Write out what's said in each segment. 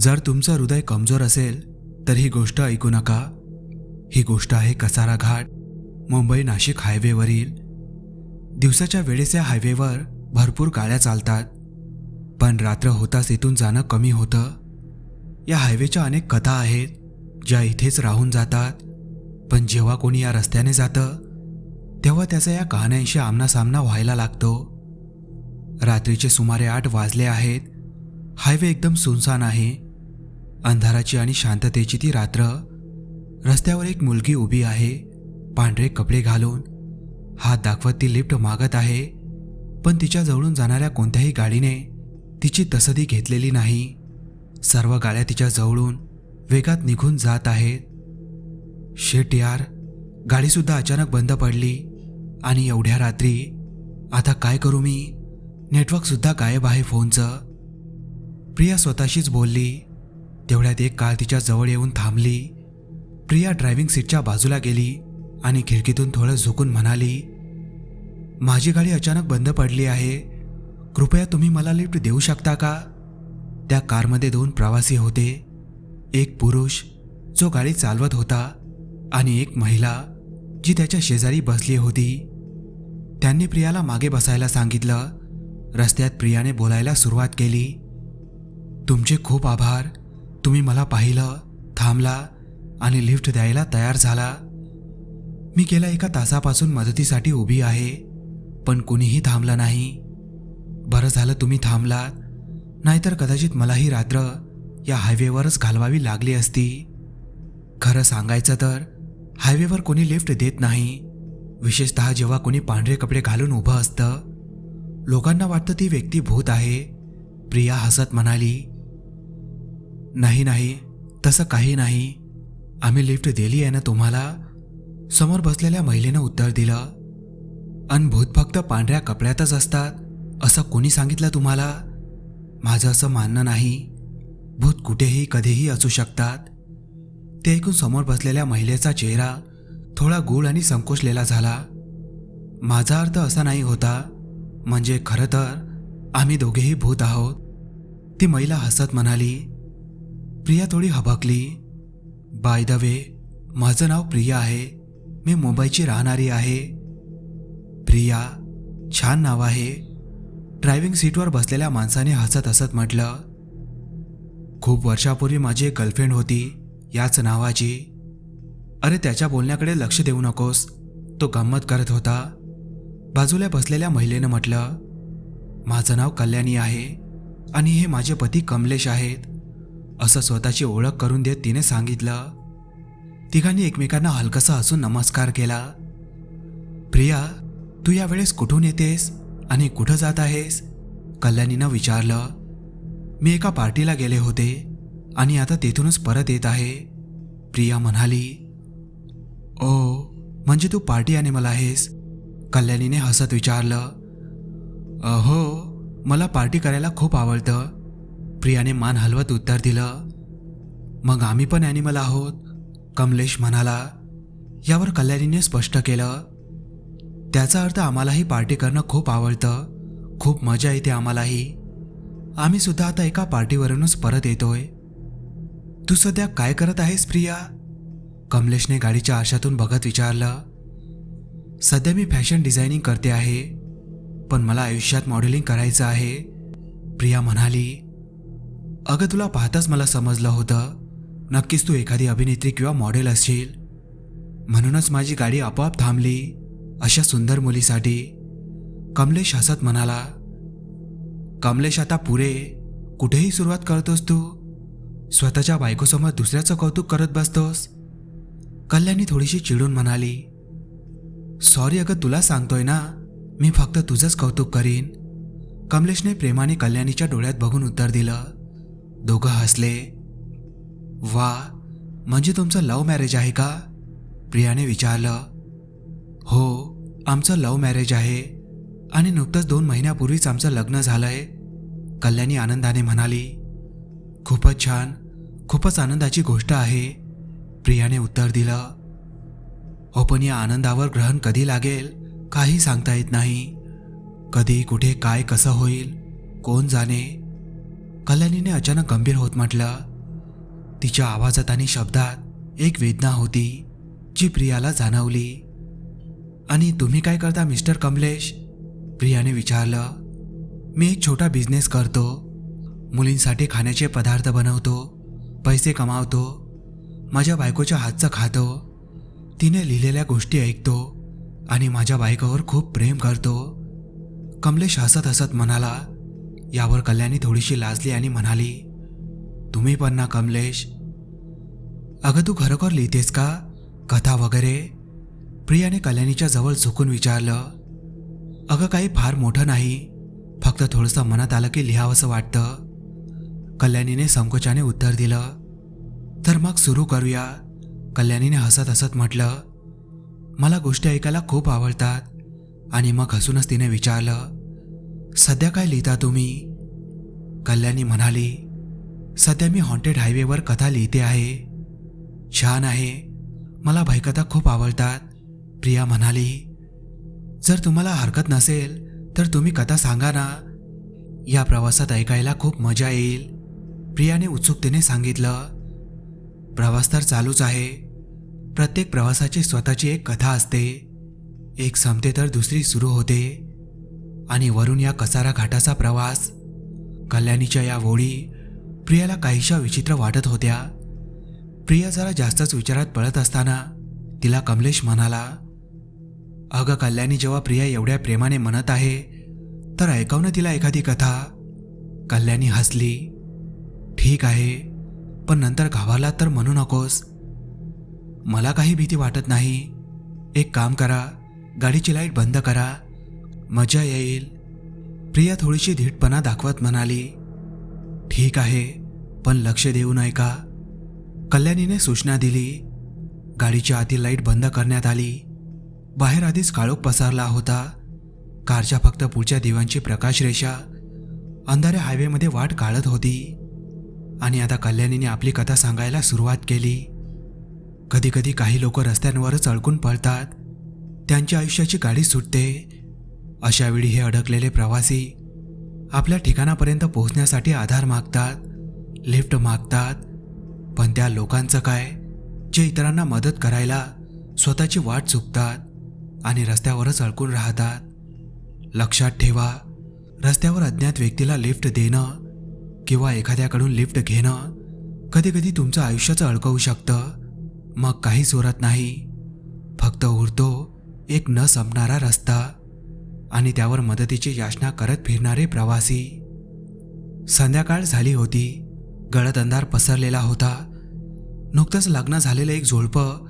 जर तुमचं हृदय कमजोर असेल तर ही गोष्ट ऐकू नका. ही गोष्ट आहे कसारा घाट मुंबई नाशिक हायवेवरील. दिवसाच्या वेळेस या हायवेवर भरपूर गाड्या चालतात. पण रात्र होताच इथून जाणं कमी होतं. या हायवेच्या अनेक कथा आहेत ज्या इथेच राहून जातात. पण जेव्हा कोणी या रस्त्याने जातं तेव्हा त्याचा या कहाण्यांशी आमनासामना व्हायला लागतो. रात्रीचे सुमारे आठ वाजले आहेत. हायवे एकदम सुनसान आहे. अंधाराची आणि शांततेची ती रात्र. रस्त्यावर एक मुलगी उभी आहे पांढरे कपडे घालून. हात दाखवत ती लिफ्ट मागत आहे पण तिच्या जवळून जाणाऱ्या कोणत्याही गाडीने तिची तसदी घेतलेली नाही. सर्व गाड्या तिच्या जवळून वेगात निघून जात आहेत. शेट यार गाडीसुद्धा अचानक बंद पडली. आणि एवढ्या रात्री आता काय करू मी? नेटवर्कसुद्धा गायब आहे फोनचं. प्रिया स्वतःशीच बोलली तेवढ्यात एक कार तिच्या जवळ येऊन थांबली. प्रिया ड्रायव्हिंग सीटच्या बाजूला गेली आणि खिडकीतून थोडं झुकून म्हणाली माझी गाडी अचानक बंद पडली आहे. कृपया तुम्ही मला लिफ्ट देऊ शकता का? त्या कारमध्ये दोन प्रवासी होते. एक पुरुष जो गाडी चालवत होता आणि एक महिला जी त्याच्या शेजारी बसली होती. त्यांनी प्रियाला मागे बसायला सांगितलं. रस्त्यात प्रियाने बोलायला सुरुवात केली तुमचे खूप आभार. तुम्ही मला पाहिलं थांबला आणि लिफ्ट द्यायला तयार झाला. मी गेल्या एका तासापासून मदतीसाठी उभी आहे पण कुणीही थांबलं नाही. बरं झालं तुम्ही थांबलात नाहीतर कदाचित मलाही रात्र या हायवेवरच घालवावी लागली असती. खरं सांगायचं तर हायवेवर कोणी लिफ्ट देत नाही. विशेषतः जेव्हा कोणी पांढरे कपडे घालून उभं असतं. लोकांना वाटतं ती व्यक्ती भूत आहे. प्रिया हसत म्हणाली नाही नाही तसं काही नाही. आम्ही लिफ्ट दिली आहे ना तुम्हाला? समोर बसलेल्या महिलेनं उत्तर दिलं अन भूत फक्त पांढऱ्या कपड्यातच असतात असं कोणी सांगितलं तुम्हाला? माझं असं मानणं नाही. भूत कुठेही कधीही असू शकतात. ते ऐकून समोर बसलेल्या महिलेचा चेहरा थोडा गोड आणि संकोचलेला झाला. माझा अर्थ असा नाही होता. म्हणजे खरं तर आम्ही दोघेही भूत आहोत. ती महिला हसत म्हणाली प्रिया थोडी हबकली. बाय द वे माझं नाव प्रिया आहे. मी मुंबईची राहणारी आहे. प्रिया छान नाव आहे. ड्रायव्हिंग सीटवर बसलेल्या माणसाने हसत हसत म्हटलं खूप वर्षापूर्वी माझी एक गर्लफ्रेंड होती याच नावाची. अरे त्याच्या बोलण्याकडे लक्ष देऊ नकोस. तो गंमत करत होता. बाजूला बसलेल्या महिलेनं म्हटलं माझं नाव कल्याणी आहे आणि हे माझे पती कमलेश आहेत. असं स्वतःची ओळख करून देत तिने सांगितलं. तिघांनी एकमेकांना हलकसा हसून नमस्कार केला. प्रिया तू यावेळेस कुठून येतेस आणि कुठं जात आहेस? कल्याणीनं विचारलं. मी एका पार्टीला गेले होते आणि आता तेथूनच परत येत आहे प्रिया म्हणाली. ओ म्हणजे तू पार्टी अॅनिमल आहेस? कल्याणीने हसत विचारलं. हो मला पार्टी करायला खूप आवडतं. प्रियाने मान हलवत उत्तर दिलं. मग आम्ही पण ॲनिमल आहोत कमलेश म्हणाला. यावर कल्याणीने स्पष्ट केलं. त्याचा अर्थ आम्हालाही पार्टी करणं खूप आवडतं खूप मजा येते आम्हालाही. आम्ही सुद्धा आता एका पार्टीवरूनच परत येतोय. तू सध्या काय करत आहेस प्रिया? कमलेशने गाडीच्या आरशातून बघत विचारलं. सध्या मी फॅशन डिझायनिंग करते आहे पण मला आयुष्यात मॉडेलिंग करायचं आहे प्रिया म्हणाली. अगं तुला पाहताच मला समजलं होतं. नक्कीच तू एखादी अभिनेत्री किंवा मॉडेल असशील. म्हणूनच माझी गाडी आपोआप थांबली अशा सुंदर मुलीसाठी. कमलेश हसत म्हणाला कमलेश आता पुरे. कुठेही सुरुवात करतोस तू? स्वतःच्या बायकोसमोर दुसऱ्याचं कौतुक करत बसतोस? कल्याणी थोडीशी चिडून म्हणाली सॉरी अगं तुला सांगतोय ना मी फक्त तुझंच कौतुक करीन. कमलेशने प्रेमाने कल्याणीच्या डोळ्यात बघून उत्तर दिलं दोघं हसले. वा म्हणजे तुमचं लव्ह मॅरेज आहे का? प्रियाने विचारलं. हो आमचं लव्ह मॅरेज आहे आणि नुकतंच दोन महिन्यापूर्वीच आमचं लग्न झालंय कल्याणी आनंदाने म्हणाली. खूपच छान खूपच आनंदाची गोष्ट आहे प्रियाने उत्तर दिलं. हो पण या आनंदावर ग्रहण कधी लागेल काही सांगता येत नाही. कधी कुठे काय कसं होईल कोण जाणे कल्याणीने अचानक गंभीर होत म्हटलं. तिच्या आवाजात आणि शब्दात एक वेदना होती जी प्रियाला जाणवली. आणि तुम्ही काय करता मिस्टर कमलेश? प्रियाने विचारलं. मी एक छोटा बिझनेस करतो. मुलींसाठी खाण्याचे पदार्थ बनवतो पैसे कमावतो माझ्या बायकोच्या हातचं खातो. तिने लिहिलेल्या गोष्टी ऐकतो आणि माझ्या बायकोवर खूप प्रेम करतो. कमलेश हसत हसत म्हणाला यावर कल्याणी थोडीशी लाजली आणि म्हणाली तुम्ही पण ना कमलेश. अगं तू खरोखर लिहितेस का? कथा वगैरे? प्रियाने कल्याणीच्या जवळ झुकून विचारलं अगं काही फार मोठं नाही. फक्त थोडंसं मनात आलं की लिहावंसं वाटतं. कल्याणीने संकोचाने उत्तर दिलं तर मग सुरू करूया. कल्याणीने हसत हसत म्हटलं मला गोष्टी ऐकायला खूप आवडतात. आणि मग हसूनच तिने विचारलं सध्या काय लिहिता तुम्ही? कल्याणी म्हणाली सध्या मी हॉन्टेड हायवेवर कथा लिहिते आहे. छान आहे. मला भयकथा खूप आवडतात. प्रिया म्हणाली जर तुम्हाला हरकत नसेल तर तुम्ही कथा सांगा ना. या प्रवासात ऐकायला खूप मजा येईल. प्रियाने उत्सुकतेने सांगितलं प्रवास तर चालूच आहे. प्रत्येक प्रवासाची स्वतःची एक कथा असते. एक संपते तर दुसरी सुरू होते. आणि वरून या कसारा घाटाचा प्रवास. कल्याणीच्या या ओळी प्रियाला काहीशा विचित्र वाटत होत्या. प्रिया जरा जास्तच विचारात पळत असताना तिला कमलेश म्हणाला अगं कल्याणी जेव्हा प्रिया एवढ्या प्रेमाने म्हणत आहे तर ऐकव ना तिला एखादी कथा. कल्याणी हसली ठीक आहे पण नंतर घाबरला तर म्हणू नकोस. मला काही भीती वाटत नाही. एक काम करा गाडीची लाइट बंद करा मजा येईल. प्रिया थोडीशी धीटपणा दाखवत म्हणाली ठीक आहे पण लक्ष देऊ नये का कल्याणीने सूचना दिली. गाडीच्या आतील लाइट बंद करण्यात आली. बाहेर आधीच काळोख पसरला होता. कारच्या फक्त पुढच्या दिव्यांची प्रकाशरेषा. अंधाऱ्या हायवेमध्ये वाट काढत होती. आणि आता कल्याणीने आपली कथा सांगायला सुरुवात केली. कधीकधी काही लोक रस्त्यांवरच अडकून पळतात. त्यांच्या आयुष्याची गाडी सुटते. अशावेळी हे अडकलेले प्रवासी आपल्या ठिकाणापर्यंत पोहोचण्यासाठी आधार मागतात लिफ्ट मागतात. पण त्या लोकांचं काय? जे इतरांना मदत करायला स्वतःची वाट चुकतात आणि रस्त्यावरच अडकून राहतात. लक्षात ठेवा रस्त्यावर अज्ञात व्यक्तीला लिफ्ट देणं किंवा एखाद्याकडून लिफ्ट घेणं कधीकधी तुमचं आयुष्याचं अडकवू शकतं. मग काहीच उरत नाही. फक्त उरतो एक न संपणारा रस्ता. आणि त्यावर मदतीची याचना करत फिरणारे प्रवासी. संध्याकाळ झाली होती. गडद अंधार पसरलेला होता. नुकतंच लग्न झालेलं एक जोडपं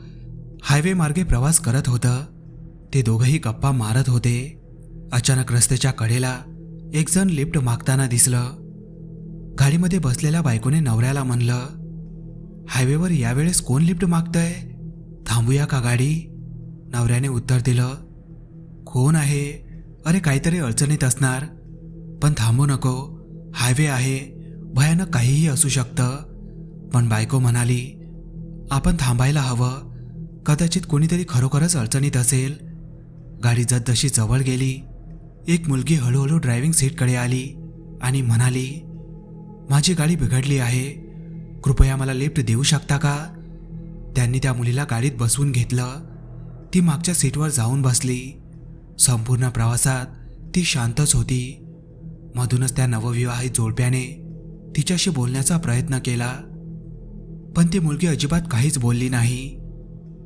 हायवे मार्गे प्रवास करत होतं. ते दोघंही गप्पा मारत होते. अचानक रस्त्याच्या कडेला एक जण लिफ्ट मागताना दिसलं. गाडीमध्ये बसलेल्या बायकोने नवऱ्याला म्हणलं हायवेवर यावेळेस कोण लिफ्ट मागतंय? थांबूया का गाडी? नवऱ्याने उत्तर दिलं कोण आहे? अरे काहीतरी अडचणीत असणार. पण थांबू नको. हायवे आहे. भयानक काहीही असू शकतं. पण बायको म्हणाली आपण थांबायला हवं. कदाचित कोणीतरी खरोखरच अडचणीत असेल. गाडी जसजशी जवळ गेली एक मुलगी हळूहळू ड्रायव्हिंग सीटकडे आली आणि म्हणाली माझी गाडी बिघडली आहे. कृपया मला लिफ्ट देऊ शकता का? त्यांनी त्या मुलीला गाडीत बसवून घेतलं. ती मागच्या सीटवर जाऊन बसली. संपूर्ण प्रवासात ती शांतच होती. मधूनच त्या नवविवाहित जोडप्याने तिच्याशी बोलण्याचा प्रयत्न केला. पण ती मुलगी अजिबात काहीच बोलली नाही.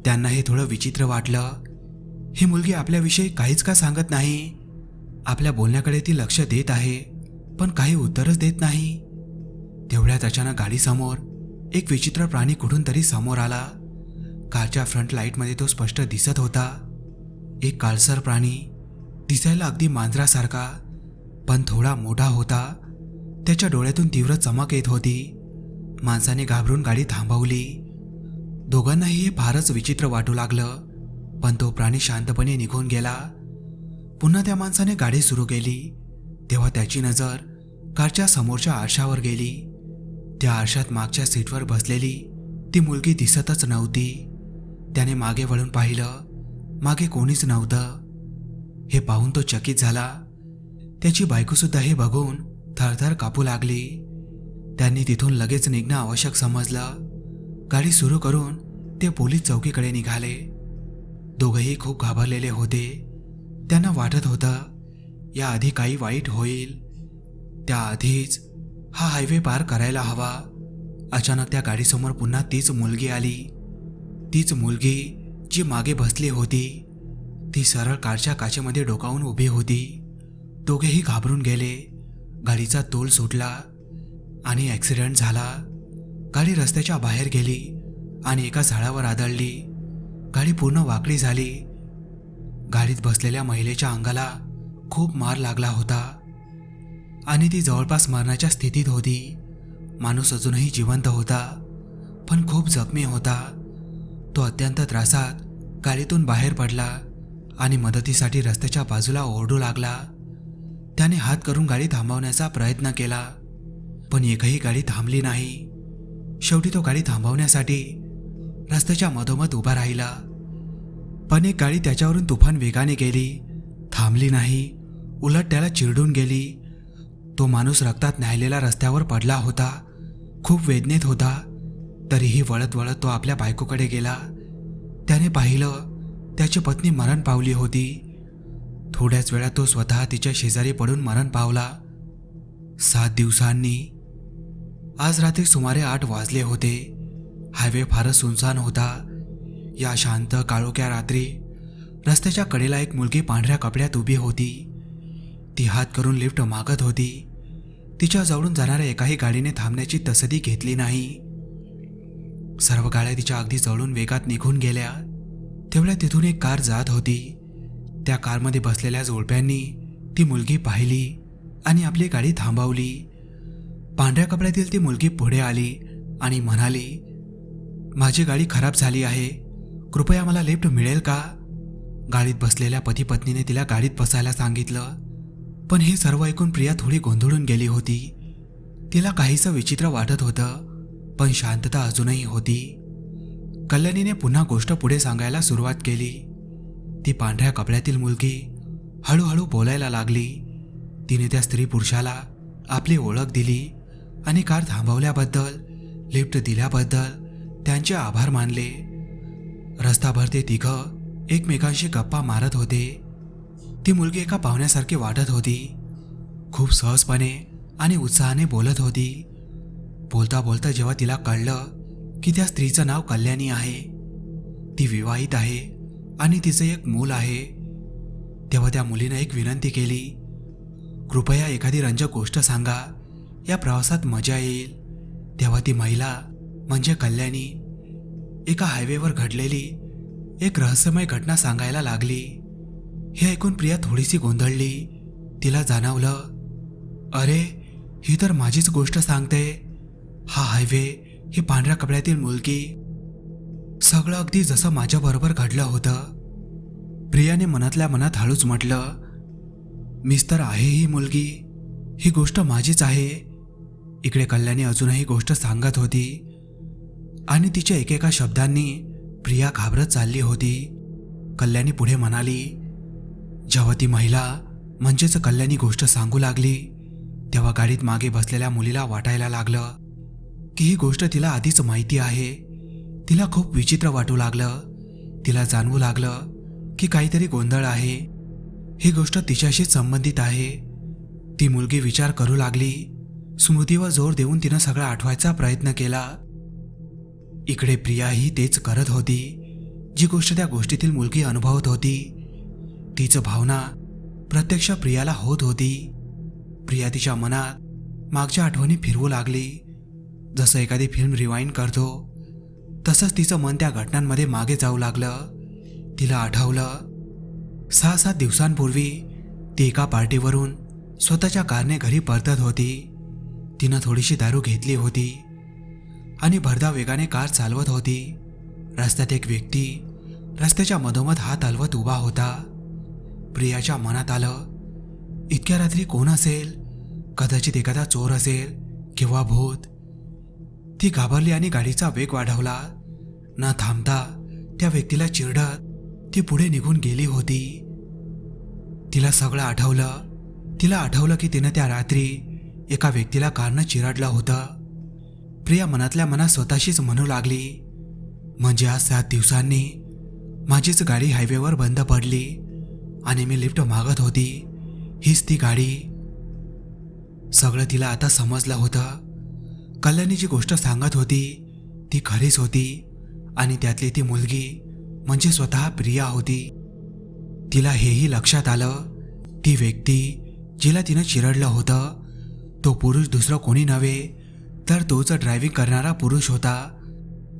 त्यांना हे थोडं विचित्र वाटलं. ही मुलगी आपल्याविषयी काहीच का सांगत नाही? आपल्या बोलण्याकडे ती लक्ष देत आहे पण काही उत्तरच देत नाही. तेवढ्यात अचानक गाडीसमोर एक विचित्र प्राणी कुठून तरी समोर आला. कारच्या फ्रंट लाईटमध्ये तो स्पष्ट दिसत होता. एक काळसर प्राणी दिसायला अगदी मांजरासारखा पण थोडा मोठा होता. त्याच्या डोळ्यातून तीव्र चमक येत होती. माणसाने घाबरून गाडी थांबवली. दोघांनाही हे फारच विचित्र वाटू लागलं पण तो प्राणी शांतपणे निघून गेला. पुन्हा त्या माणसाने गाडी सुरू केली. तेव्हा त्याची नजर कारच्या समोरच्या आरशावर गेली. त्या आरशात मागच्या सीटवर बसलेली ती मुलगी दिसतच नव्हती. त्याने मागे वळून पाहिलं. मागे कोणीच नव्हतं. हे पाहून तो चकित झाला. त्याची बायकोसुद्धा हे बघून थरथर कापू लागली. त्यांनी तिथून लगेच निघणं आवश्यक समजलं. गाडी सुरू करून ते पोलीस चौकीकडे निघाले. दोघंही खूप घाबरलेले होते. त्यांना वाटत होतं याआधी काही वाईट होईल. त्याआधीच हा हायवे पार करायला हवा. अचानक त्या गाडीसमोर पुन्हा तीच मुलगी आली. तीच मुलगी जी मागे बसली होती ती सरळ कारच्या काचेमध्ये डोकावून उभी होती. दोघेही घाबरून गेले. गाडीचा तोल सुटला आणि ॲक्सिडेंट झाला. गाडी रस्त्याच्या बाहेर गेली आणि एका झाडावर आदळली. गाडी पूर्ण वाकडी झाली. गाडीत बसलेल्या महिलेच्या अंगाला खूप मार लागला होता आणि ती जवळपास मरणाच्या स्थितीत होती. माणूस अजूनही जिवंत होता पण खूप जखमी होता. तो अत्यंत त्रासात गाडीतून बाहेर पडला आणि मदतीसाठी रस्त्याच्या बाजूला ओरडू लागला. त्याने हात करून गाडी थांबवण्याचा प्रयत्न केला पण एकही गाडी थांबली नाही. शेवटी तो गाडी थांबवण्यासाठी रस्त्याच्या मधोमध उभा राहिला. पण एक गाडी त्याच्यावरून तुफान वेगाने गेली थांबली नाही उलट त्याला चिरडून गेली. तो माणूस रक्तात न्यायलेला रस्त्यावर पडला होता खूप वेदनेत होता तरीही वळत वळत तो आपल्या बायकोकडे गेला. त्याने पाहिलं त्याची पत्नी मरण पावली होती. थोड्याच वेळात तो स्वतः तिच्या शेजारी पडून मरण पावला. सात दिवसांनी. आज रात्री सुमारे आठ वाजले होते. हायवे फारच सुनसान होता. या शांत काळोख्या रात्री रस्त्याच्या कडेला एक मुलगी पांढऱ्या कपड्यात उभी होती. ती हात करून लिफ्ट मागत होती. तिच्याजवळून जाणाऱ्या एकाही गाडीने थांबण्याची तसदी घेतली नाही. सर्व गाड्या तिच्या अगदी जवळून वेगात निघून गेल्या. तेवढ्या तिथून एक कार जात होती. त्या कारमध्ये बसलेल्या जोडप्यांनी ती मुलगी पाहिली आणि आपली गाडी थांबवली. पांढऱ्या कपड्यातील ती मुलगी पुढे आली आणि म्हणाली माझी गाडी खराब झाली आहे. कृपया मला लिफ्ट मिळेल का? गाडीत बसलेल्या पती पत्नीने तिला गाडीत बसायला सांगितलं. पण हे सर्व ऐकून प्रिया थोडी गोंधळून गेली होती. तिला काहीसं विचित्र वाटत होतं. पण शांतता अजूनही होती. कल्याणीने पुन्हा गोष्ट पुढे सांगायला सुरुवात केली. ती पांढऱ्या कपड्यातील मुलगी हळूहळू बोलायला लागली. तिने त्या स्त्री पुरुषाला आपली ओळख दिली आणि कार थांबवल्याबद्दल लिफ्ट दिल्याबद्दल त्यांचे आभार मानले. रस्ताभर ते तिघं एकमेकांशी गप्पा मारत होते. ती मुलगी एका पाहुण्यासारखी वाटत होती. खूप सहजपणे आणि उत्साहाने बोलत होती. बोलता बोलता जेव्हा तिला कळलं की त्या स्त्रीचं नाव कल्याणी आहे. ती विवाहित आहे आणि तिचं एक मूल आहे. तेव्हा त्या मुलीनं एक विनंती केली कृपया एखादी रंजक गोष्ट सांगा. या प्रवासात मजा येईल. तेव्हा ती महिला म्हणजे कल्याणी एका हायवेवर घडलेली एक रहस्यमय घटना सांगायला लागली. हे ऐकून प्रिया थोडीशी गोंधळली. तिला जाणवलं अरे ही तर माझीच गोष्ट सांगते. हा हायवे ही पांढऱ्या कपड्यातील मुलगी. सगळं अगदी जसं माझ्याबरोबर घडलं होतं. प्रियाने मनातल्या मनात हळूच म्हटलं मीच तर आहे ही मुलगी. ही गोष्ट माझीच आहे. इकडे कल्याणी अजूनही गोष्ट सांगत होती. आणि तिच्या एकेका शब्दांनी प्रिया घाबरत चालली होती. कल्याणी पुढे म्हणाली जेव्हा ती महिला म्हणजेच कल्याणी गोष्ट सांगू लागली तेव्हा गाडीत मागे बसलेल्या मुलीला वाटायला लागलं. की ही गोष्ट तिला आधीच माहिती आहे. तिला खूप विचित्र वाटू लागलं. तिला जाणवू लागलं की काहीतरी गोंधळ आहे. ही गोष्ट तिच्याशी संबंधित आहे. ती मुलगी विचार करू लागली. स्मृतीवर जोर देऊन तिनं सगळं आठवायचा प्रयत्न केला. इकडे प्रियाही तेच करत होती. जी गोष्ट त्या गोष्टीतील मुलगी अनुभवत होती. तिचं भावना प्रत्यक्ष प्रियाला होत होती. प्रिया तिच्या मनात मागच्या आठवणी फिरवू लागली. जसं एखादी फिल्म रिवाइंड करतो तसंच तिचं मन त्या घटनांमध्ये मागे जाऊ लागलं. तिला आठवलं सहा सात दिवसांपूर्वी ती एका पार्टीवरून स्वतःच्या कारने घरी परतत होती. तिनं थोडीशी दारू घेतली होती आणि भरधाव वेगाने कार चालवत होती. रस्त्यात एक व्यक्ती रस्त्याच्या मधोमध हात हलवत उभा होता. प्रियाच्या मनात आलं इतक्या रात्री कोण असेल? कदाचित एखादा चोर असेल किंवा भूत. ती घाबरली आणि गाडीचा वेग वाढवला. न थांबता त्या व्यक्तीला चिरडत ती पुढे निघून गेली होती. तिला सगळं आठवलं. तिला आठवलं की तिनं त्या रात्री एका व्यक्तीला कारनं चिराडलं होतं. प्रिया मनातल्या मनात स्वतःशीच म्हणू लागली म्हणजे आज सात दिवसांनी माझीच गाडी हायवेवर बंद पडली आणि मी लिफ्ट मागत होती. हीच ती गाडी. सगळं तिला आता समजलं होतं. कल्याणी जी गोष्ट सांगत होती ती खरीच होती आणि त्यातली ती मुलगी म्हणजे स्वतः प्रिया होती. तिला हेही लक्षात आलं ती व्यक्ती जिला तिनं चिरडलं होतं तो पुरुष दुसरं कोणी नव्हे तर तोच ड्रायव्हिंग करणारा पुरुष होता.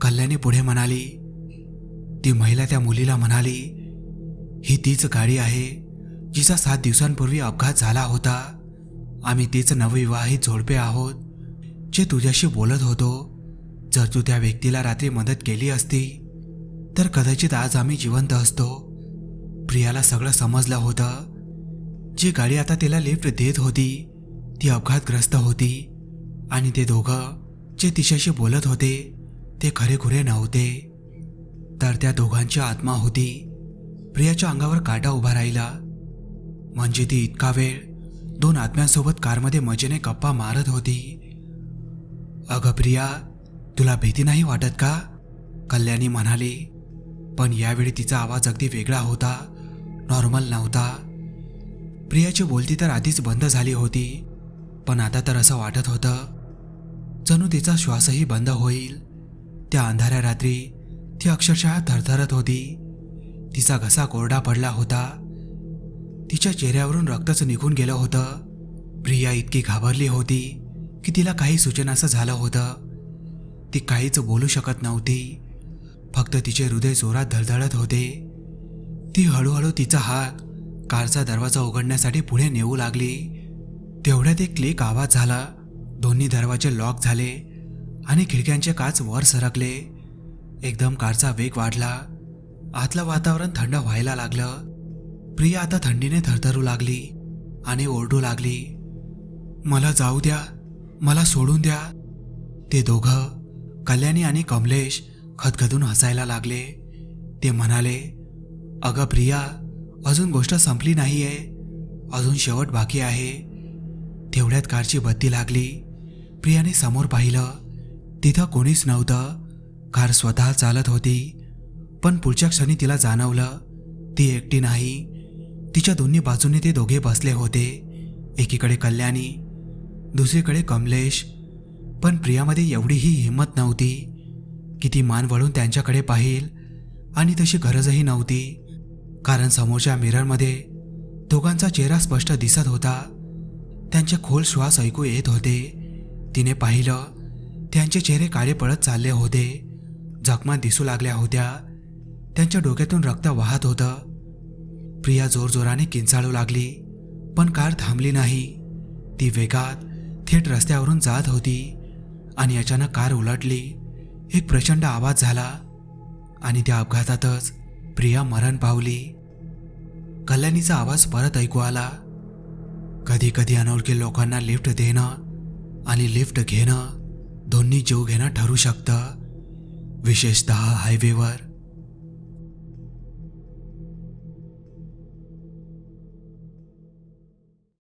कल्याणी पुढे म्हणाली ती महिला त्या मुलीला म्हणाली ही तीच गाडी आहे जिचा सात दिवसांपूर्वी अपघात झाला होता. आम्ही तीच नवविवाहित जोडपे आहोत. जे तुझ्याशी बोलत होतो जर तू त्या व्यक्तीला रात्री मदत केली असती तर कदाचित आज आम्ही जिवंत असतो. प्रियाला सगळं समजलं होतं. जी गाडी आता तिला लिफ्ट देत होती ती अपघातग्रस्त होती आणि ते दोघं जे तिच्याशी बोलत होते ते खरेखुरे नव्हते. तर त्या दोघांची आत्मा होती. प्रियाच्या अंगावर काटा उभा राहिला. म्हणजे ती इतका वेळ दोन आत्म्यांसोबत कारमध्ये मजेने गप्पा मारत होती. अगं प्रिया तुला भीती नाही वाटत का? कल्याणी म्हणाली. पण यावेळी तिचा आवाज अगदी वेगळा होता. नॉर्मल नव्हता. प्रियाची बोलती तर आधीच बंद झाली होती. पण आता तर असं वाटत होतं. जणू तिचा श्वासही बंद होईल. त्या अंधाऱ्या रात्री ती अक्षरशः थरथरत होती. तिचा घसा कोरडा पडला होता. तिच्या चेहऱ्यावरून रक्तच निघून गेलं होतं. प्रिया इतकी घाबरली होती. की तिला काही सूचनाचं झालं होतं. ती काहीच बोलू शकत नव्हती. फक्त तिचे हृदय जोरात धडधडत होते. ती हळूहळू तिचा हात कारचा दरवाजा उघडण्यासाठी पुढे नेऊ लागली. तेवढ्यात एक क्लिक आवाज झाला. दोन्ही दरवाजे लॉक झाले आणि खिडक्यांचे काच वर सरकले. एकदम कारचा वेग वाढला. आतलं वातावरण थंड व्हायला लागलं. प्रिया आता थंडीने थरथरू लागली आणि ओरडू लागली. मला जाऊ द्या. मला सोडून द्या. ते दोघं कल्याणी आणि कमलेश खदखदून हसायला लागले. ते म्हणाले अगं प्रिया अजून गोष्ट संपली नाही आहे अजून शेवट बाकी आहे. तेवढ्यात कारची बत्ती लागली. प्रियाने समोर पाहिलं तिथं कोणीच नव्हतं. कार स्वतः चालत होती. पण पुढच्या क्षणी तिला जाणवलं ती एकटी नाही. तिच्या दोन्ही बाजूने ते दोघे बसले होते. एकीकडे कल्याणी दुसरीकडे कमलेश. पण प्रियामध्ये एवढीही हिंमत नव्हती. की ती मान वळून त्यांच्याकडे पाहिल आणि तशी गरजही नव्हती. कारण समोरच्या मिररमध्ये दोघांचा चेहरा स्पष्ट दिसत होता. त्यांचे खोल श्वास ऐकू येत होते. तिने पाहिलं त्यांचे चेहरे काळे पडत चालले होते. जखमा दिसू लागल्या होत्या. त्यांच्या डोक्यातून रक्त वाहत होतं. प्रिया जोरजोराने किंचाळू लागली पण कार थांबली नाही. ती वेगात थेट रस्त्यावरून जात होती आणि अचानक कार उलटली. एक प्रचंड आवाज झाला आणि त्या अपघातातच प्रिया मरण पावली. कल्याणीचा आवाज परत ऐकू आला. कधी कधी अनोळखी लोकांना लिफ्ट देणं आणि लिफ्ट घेणं दोन्ही जीव घेणं ठरू शकतं. विशेषतः हायवेवर